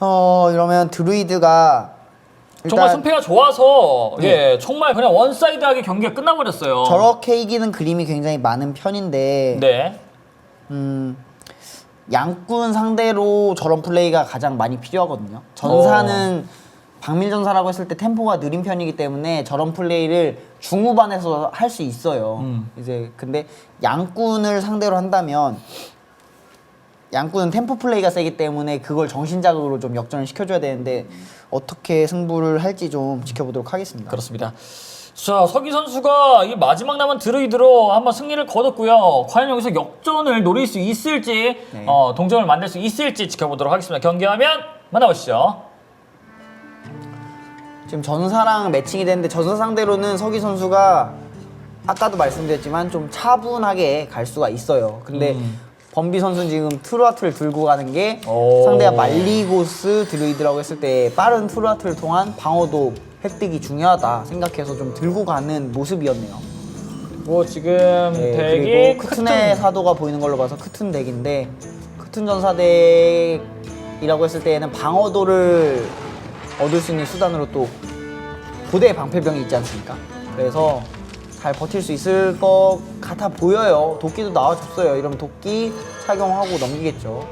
어 이러면 드루이드가 정말 일단 승패가 좋아서 네. 예 정말 그냥 원사이드하게 경기가 끝나버렸어요. 저렇게 이기는 그림이 굉장히 많은 편인데 네. 음, 양꾼 상대로 저런 플레이가 가장 많이 필요하거든요. 전사는 박밀 전사라고 했을 때 템포가 느린 편이기 때문에 저런 플레이를 중후반에서 할 수 있어요. 음. 이제 근데 양꾼을 상대로 한다면 양꾼은 템포 플레이가 세기 때문에 그걸 정신 자극으로 좀 역전을 시켜줘야 되는데 어떻게 승부를 할지 좀 지켜보도록 하겠습니다. 그렇습니다. 자 서기 선수가 이 마지막 남은 드루이드로 한번 승리를 거뒀고요. 과연 여기서 역전을 노릴 수 있을지, 네. 어, 동점을 만들 수 있을지 지켜보도록 하겠습니다. 경기하면 만나보시죠. 지금 전사랑 매칭이 됐는데 전사 상대로는 서기 선수가 아까도 말씀드렸지만 좀 차분하게 갈 수가 있어요. 근데 음. 범비 선수는 지금 트루아트를 들고 가는 게 오. 상대가 말리고스 드루이드라고 했을 때 빠른 트루아트를 통한 방어도 획득이 중요하다 생각해서 좀 들고 가는 모습이었네요. 뭐 지금 네, 덱이 그리고 크툰의 사도가 보이는 걸로 봐서 크툰 덱인데 크툰 전사 덱이라고 했을 때에는 방어도를 얻을 수 있는 수단으로 또 고대 방패병이 있지 않습니까? 그래서 잘 버틸 수 있을 것 같아 보여요. 도끼도 나와줬어요. 이러면 도끼 착용하고 넘기겠죠.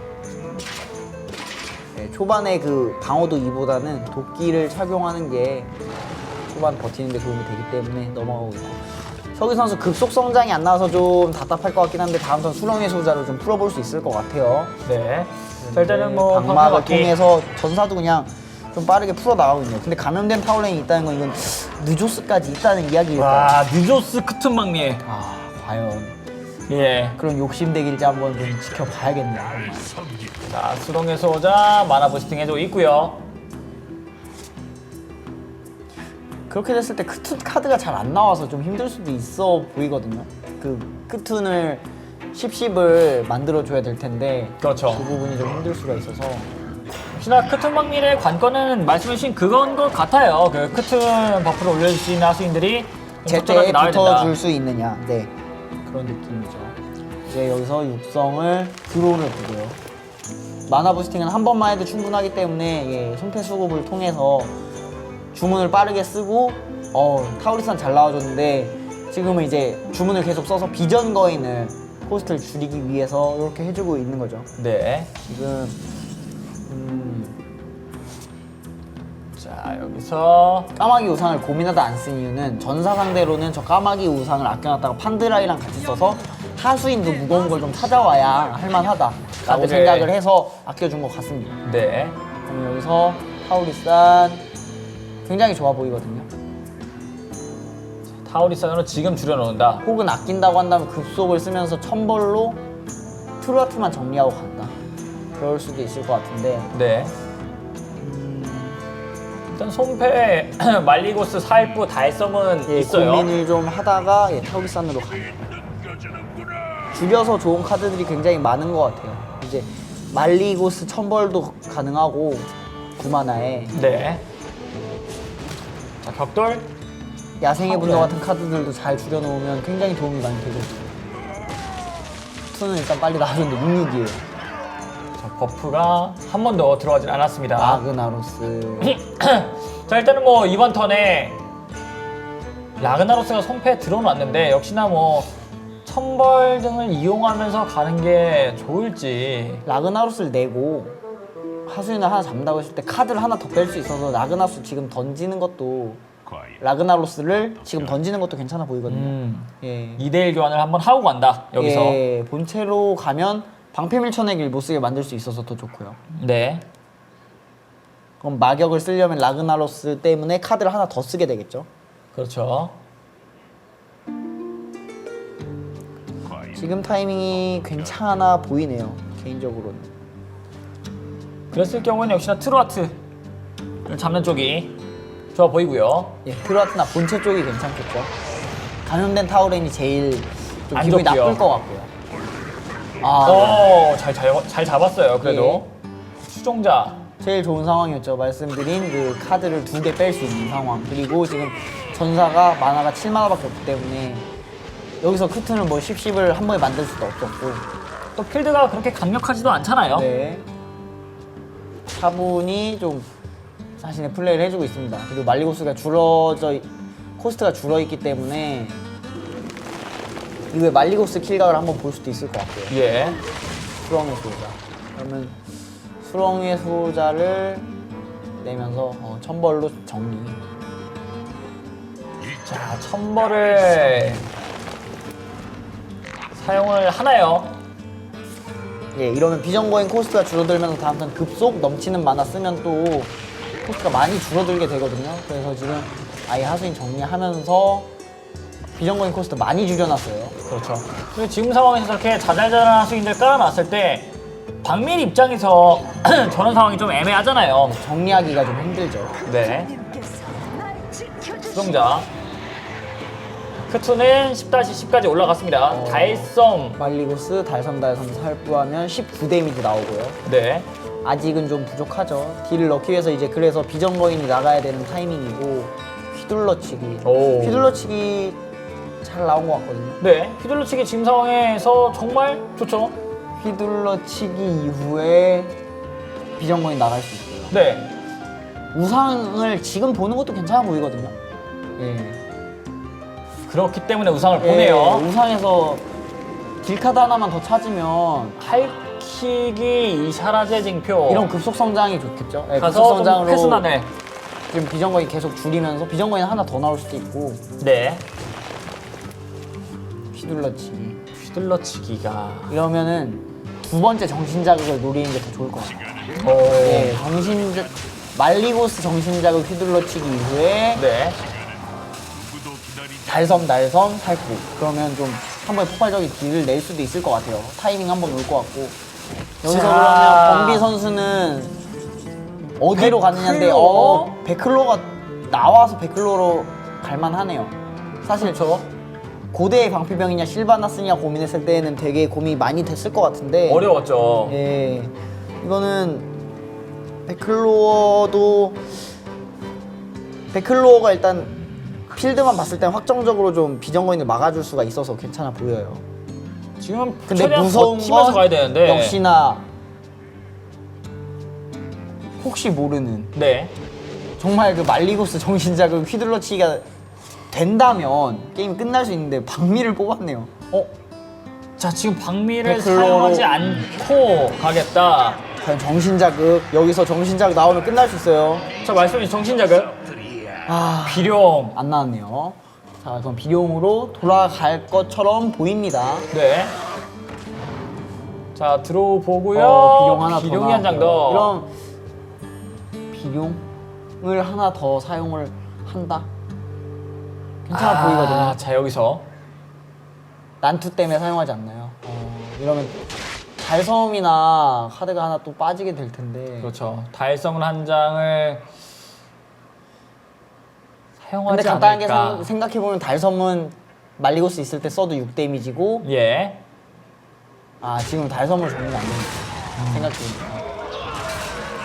네, 초반에 그 방어도 2보다는 도끼를 착용하는 게 초반 버티는 데 도움이 되기 때문에 넘어가고 있고 서기 선수 급속 성장이 안 나와서 좀 답답할 것 같긴 한데 다음 턴 수렁의 소자로 좀 풀어볼 수 있을 것 같아요. 네. 자 일단은 뭐 방막을 방패막기. 통해서 전사도 그냥 좀 빠르게 풀어 나가고 있네요. 근데 감염된 타울랭이 있다는 건 이건 느조스까지 있다는 이야기일까요? 와 느조스 크툰막리. 아 과연 예. 그런 욕심덱일지 한번 좀 지켜봐야겠네요. 자 수동에서 오자 마나 부스팅 해주고 있고요. 그렇게 됐을 때 크툰 카드가 잘 안 나와서 좀 힘들 수도 있어 보이거든요. 그 크툰을 10십 만들어 줘야 될 텐데 그렇죠. 그 부분이 좀 힘들 수가 있어서 혹시나 크툰막밀의 관건은 말씀해주신 그건 것 같아요. 그 크툰 버프를 올려줄 수 있는 하수인들이 좀 제때. 붙어줄 수 있느냐 네 그런 느낌이죠 이제 여기서 육성을 드론을 두고요 마나 부스팅은 한 번만 해도 충분하기 때문에 예, 손패수급을 통해서 주문을 빠르게 쓰고 어 타우리산 잘 나와줬는데 지금은 이제 주문을 계속 써서 비전 거인을 코스트를 줄이기 위해서 이렇게 해주고 있는 거죠 네. 지금 음, 자 여기서 까마귀 우상을 고민하다 안 쓴 이유는 전사 상대로는 저 까마귀 우상을 아껴놨다가 판드라이랑 같이 써서 하수인도 무거운 걸 좀 찾아와야 할만하다라고 카드를. 생각을 해서 아껴준 것 같습니다. 네. 그럼 여기서 타우리산 굉장히 좋아 보이거든요. 타우리산으로 지금 줄여놓는다. 혹은 아낀다고 한다면 급속을 쓰면서 천벌로 트루아트만 정리하고 간다. 그럴 수도 있을 것 같은데 네. 일단 손패 말리고스 사일부 달성은 예, 있어요. 고민을 좀 하다가 예, 타우리산으로 가요. 줄여서 좋은 카드들이 굉장히 많은 것 같아요. 이제 말리고스 천벌도 가능하고 구마나에 네. 자 격돌. 야생의 분노 네. 같은 카드들도 잘 줄여놓으면 굉장히 도움이 많이 되죠. 투는 일단 빨리 나와줬는데 66이에요. 자 버프가 한 번 더 들어가진 않았습니다. 마그나로스. 자 일단은 뭐 이번 턴에 라그나로스가 손패에 들어놨는데 역시나 뭐 천벌 등을 이용하면서 가는 게 좋을지 라그나로스를 내고 하수인을 하나 잡는다고 했을 때 카드를 하나 더 뺄 수 있어서 라그나로스 지금 던지는 것도 라그나로스를 지금 던지는 것도 괜찮아 보이거든요. 음, 예. 2대1 교환을 한번 하고 간다 여기서 예, 본체로 가면 방패 밀쳐내기를 못 쓰게 만들 수 있어서 더 좋고요. 네 그럼 마격을 쓰려면 라그나로스 때문에 카드를 하나 더 쓰게 되겠죠. 그렇죠 지금 타이밍이 괜찮아 보이네요. 개인적으로는. 그랬을 경우는 역시나 트루아트를 잡는 쪽이 좋아 보이고요 예, 트루아트나 본체 쪽이 괜찮겠죠. 감염된 타우렌이 제일 좀 안 기분이 좋고요. 나쁠 것 같고요. 아, 오 잘 잘, 잘 잡았어요 그래도 수종자 제일 좋은 상황이었죠. 말씀드린 그 카드를 두 개 뺄 수 있는 상황. 그리고 지금 전사가 만화가 7만화밖에 없기 때문에 여기서 크튼을 뭐 10십을 한 번에 만들 수도 없었고. 또 필드가 그렇게 강력하지도 않잖아요 네. 차분히 좀 자신의 플레이를 해주고 있습니다. 그리고 말리고스가 줄어져 있- 코스트가 줄어 있기 때문에 이후에 말리고스 킬각을 한번 볼 수도 있을 것 같고요. 예. 수렁의 소자. 그러면 수렁의 소자를 내면서 어, 천벌로 정리. 자, 천벌을 사용을 하나요? 예, 이러면 비정거인 코스트가 줄어들면서 다음 턴 급속 넘치는 만화 쓰면 또 코스트가 많이 줄어들게 되거든요. 그래서 지금 아예 하수인 정리하면서 비정거인 코스트 많이 줄여놨어요. 그렇죠. 그리고 지금 상황에서 저렇게 자잘자잘한 하수인들 깔아놨을 때 박민 입장에서 저런 상황이 좀 애매하잖아요. 정리하기가 좀 힘들죠. 네. 수동자. 크투는 10-10까지 올라갔습니다. 어. 달성. 말리고스 달섬 달섬 살부하면 19 데미지 나오고요. 네. 아직은 좀 부족하죠. 딜을 넣기 위해서 이제 그래서 비정거인이 나가야 되는 타이밍이고 휘둘러치기. 오. 휘둘러치기 잘 나온 것 같거든요. 네. 휘둘러치기 지금 상황에서 정말 좋죠. 휘둘러치기 이후에 비정거인 나갈 수 있고요. 네. 우상을 지금 보는 것도 괜찮아 보이거든요. 예. 그렇기 때문에 우상을 예, 보내요. 우상에서 딜카드 하나만 더 찾으면 할킥이 이샤라제 징표. 이런 급속 성장이 좋겠죠. 예, 급속 가서 좀 성장으로 패순하네. 지금 비정거인 계속 줄이면서 비정거인 하나 더 나올 수도 있고 네. 휘둘러치기. 휘둘러치기가. 이러면은 두 번째 정신 자극을 노리는 게 더 좋을 것 같아요. 오. 예, 정신 자 말리고스 정신 자극 휘둘러치기 이후에 네. 달섬 달섬 살구 그러면 좀 한 번에 폭발적인 딜을 낼 수도 있을 것 같아요. 타이밍 한 번 올 것 같고 여기서 자. 그러면 범비 선수는 어디로 갔느냐인데 베클로? 어 베클로가 나와서 베클로로 갈만하네요. 사실 저 고대의 방피병이냐 실바나스냐 고민했을 때는 되게 고민이 많이 됐을 것 같은데 어려웠죠. 예 이거는 베클로어도 베클로어가 일단 필드만 봤을 땐 확정적으로 좀 비정거인을 막아줄 수가 있어서 괜찮아 보여요. 지금 근데 최대한 무서운 버티면서 건 가야 되는데. 역시나 혹시 모르는 네. 정말 그 말리고스 정신자극 휘둘러치기가 된다면 게임이 끝날 수 있는데 박미를 뽑았네요. 어? 자 지금 박미를 베클로로- 사용하지 않고 가겠다. 과연 정신자극 여기서 정신자극 나오면 끝날 수 있어요. 자 말씀해 정신자극. 아 비룡. 안 나왔네요. 자, 그럼 비룡으로 돌아갈 것처럼 보입니다. 네. 자 들어보고요. 어, 비룡 하나 더 비룡이 한 장 나왔고요. 더. 이런 비룡을 하나 더 사용을 한다. 괜찮아 아, 보이거든요. 자 여기서 난투 때문에 사용하지 않나요? 어, 이러면 달섬이나 카드가 하나 또 빠지게 될 텐데. 그렇죠. 달성을 한 장을 사용하지 근데 간단하게 않을까. 생각해 보면 달섬은 말리고스 있을 때 써도 6 데미지고 예. 아 지금 달섬을 정리가 안 됩니다. 생각해 보니까.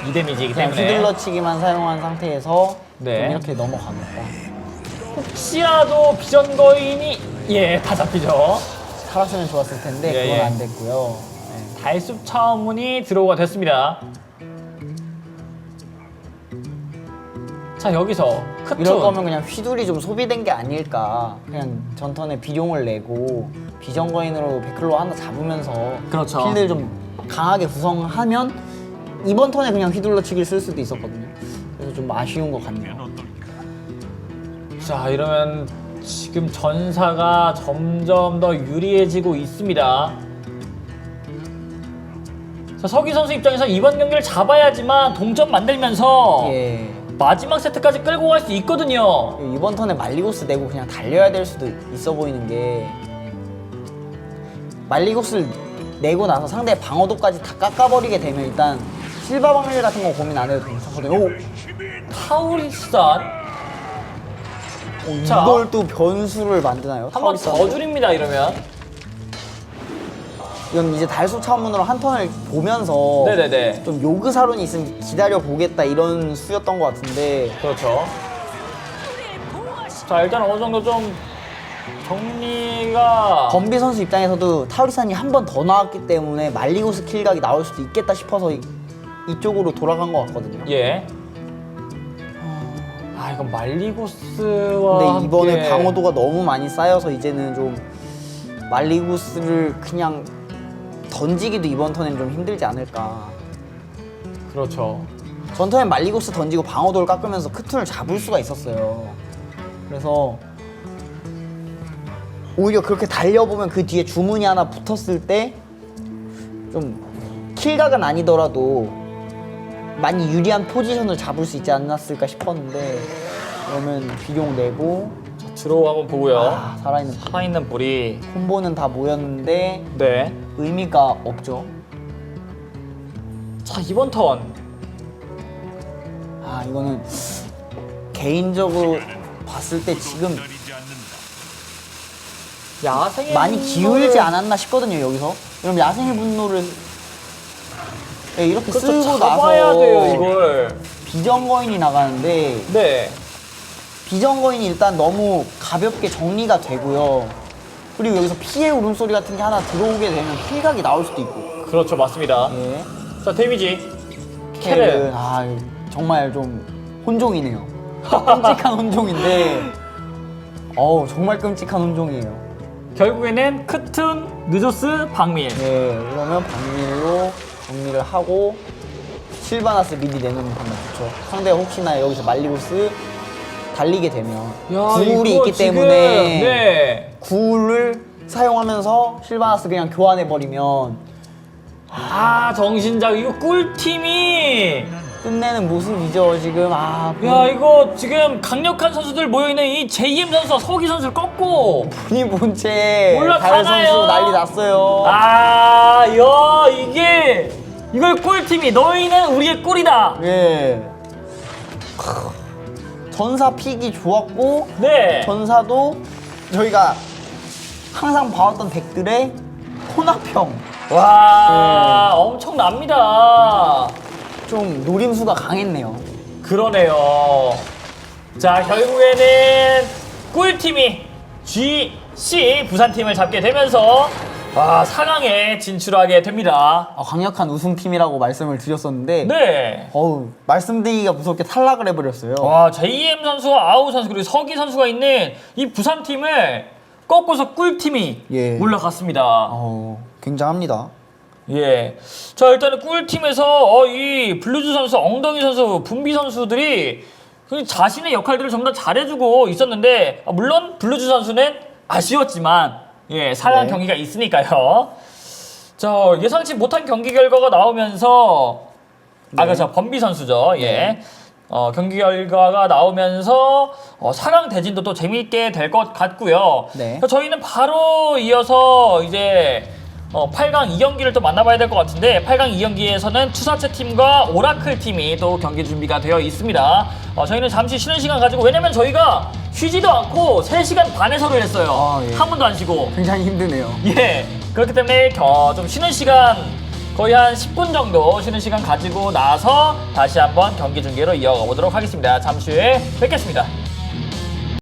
2데미지이기 그냥 때문에 휘둘러치기만 사용한 상태에서 네. 좀 이렇게 넘어갑니다. 혹시라도 비전 거인이 예 다 잡히죠. 살았으면 좋았을 텐데 예, 그건 예. 안 됐고요. 네. 달숲 차원문이 들어오가 됐습니다. 자 여기서 크툰 이럴 거면 그냥 휘둘이 좀 소비된 게 아닐까. 그냥 전턴에 비룡을 내고 비정거인으로 베클로 하나 잡으면서 그렇죠. 필드를 좀 강하게 구성하면 이번 턴에 그냥 휘둘러 치기를 쓸 수도 있었거든요. 그래서 좀 아쉬운 것 같네요. 자 이러면 지금 전사가 점점 더 유리해지고 있습니다. 자 서기 선수 입장에서 이번 경기를 잡아야지만 동점 만들면서 예. 마지막 세트까지 끌고 갈 수 있거든요. 이번 턴에 말리고스 내고 그냥 달려야 될 수도 있어 보이는 게 말리고스를 내고 나서 상대 방어도까지 다 깎아버리게 되면 일단 실바 방률 같은 거 고민 안 해도 괜찮거든요. 오, 자. 이걸 또 변수를 만드나요? 한번 타우리스한테? 더 줄입니다 이러면. 이건 이제 달수 차원문으로 한 턴을 보면서 네네네. 좀 요그 사론이 있으면 기다려 보겠다 이런 수였던 것 같은데 그렇죠. 자 일단 어느 정도 좀 정리가 범비 선수 입장에서도 타우리산이 한 번 더 나왔기 때문에 말리고 스 킬각이 나올 수도 있겠다 싶어서 이- 이쪽으로 돌아간 것 같거든요. 예. 아 이건 말리고스와 근데 이번에 함께- 방어도가 너무 많이 쌓여서 이제는 좀 말리구스를 그냥 던지기도 이번 턴엔 좀 힘들지 않을까. 그렇죠. 전 턴엔 말리구스 던지고 방어도를 깎으면서 크툰을 잡을 수가 있었어요. 그래서 오히려 그렇게 달려보면 그 뒤에 주문이 하나 붙었을 때 좀 킬각은 아니더라도 많이 유리한 포지션을 잡을 수 있지 않았을까 싶었는데 그러면 비용 내고 자, 드로우 한번 보고요. 아, 살아있는 살아있는 볼이 콤보는 다 모였는데 네. 의미가 없죠. 자 이번 턴 아 이거는 개인적으로 봤을 때 지금 야생의 많이 기울지 않았나 싶거든요 여기서. 그럼 야생의 분노를 네, 이렇게 그렇죠. 쓰고 잡아야 나서 돼요 이걸. 비정거인이 나가는데 네. 비정거인이 일단 너무 가볍게 정리가 되고요. 그리고 여기서 피해 울음소리 같은 게 하나 들어오게 되면 킬각이 나올 수도 있고. 그렇죠 맞습니다. 예. 자 데미지. 켈은 켈은 아 정말 좀 혼종이네요. 끔찍한 혼종인데, 어우 정말 끔찍한 혼종이에요. 결국에는 크툰, 느조스, 박밀. 예, 그러면 박밀로 정리를 하고 실바나스 미리 내놓는 방법 좋죠. 상대가 혹시나 여기서 말리고스 달리게 되면 구울이 있기 때문에 네. 구울을 사용하면서 실바나스 그냥 교환해 버리면 아 정신작 이거 꿀팀이. 끝내는 모습이죠 지금. 아 야 이거 지금 강력한 선수들 모여있는 이 JM 선수와 서기 선수를 꺾고 분이 본체 올라가나요? 달 선수 난리 났어요. 아, 야, 이게 이걸 꿀팀이 너희는 우리의 꿀이다. 예. 크. 전사 픽이 좋았고 네. 전사도 저희가 항상 봐왔던 덱들의 혼합형 와, 엄청납니다. 좀 노림수가 강했네요. 그러네요. 자, 결국에는 꿀팀이 GC 부산팀을 잡게 되면서 아, 4강에 진출하게 됩니다. 아, 강력한 우승팀이라고 말씀을 드렸었는데 네. 어우 말씀드리기가 무섭게 탈락을 해버렸어요. 와, JM 선수와 아우 선수 그리고 서기 선수가 있는 이 부산 팀을 꺾고서 꿀팀이 예. 올라갔습니다. 어, 굉장합니다. 예. 자, 일단은 꿀팀에서 어, 이 블루즈 선수, 엉덩이 선수, 분비 선수들이 그 자신의 역할들을 전부 다 잘해주고 있었는데, 아, 물론 블루즈 선수는 아쉬웠지만, 예, 사랑 네. 경기가 있으니까요. 자, 예상치 못한 경기 결과가 나오면서, 아, 그렇죠. 범비 선수죠. 예. 어, 경기 결과가 나오면서 어, 4강 대진도 또 재미있게 될 것 같고요. 네. 그래서 저희는 바로 이어서 이제 어, 8강 2경기를 또 만나봐야 될 것 같은데 8강 2경기에서는 투사체 팀과 오라클 팀이 또 경기 준비가 되어 있습니다. 어, 저희는 잠시 쉬는 시간 가지고 왜냐면 저희가 쉬지도 않고 3시간 반 해설을 했어요. 아, 예. 한 번도 안 쉬고. 굉장히 힘드네요. 예. 그렇기 때문에 겨- 좀 쉬는 시간 거의 한 10분 정도 쉬는 시간 가지고 나서 다시 한번 경기 중계로 이어가 보도록 하겠습니다. 잠시 후에 뵙겠습니다.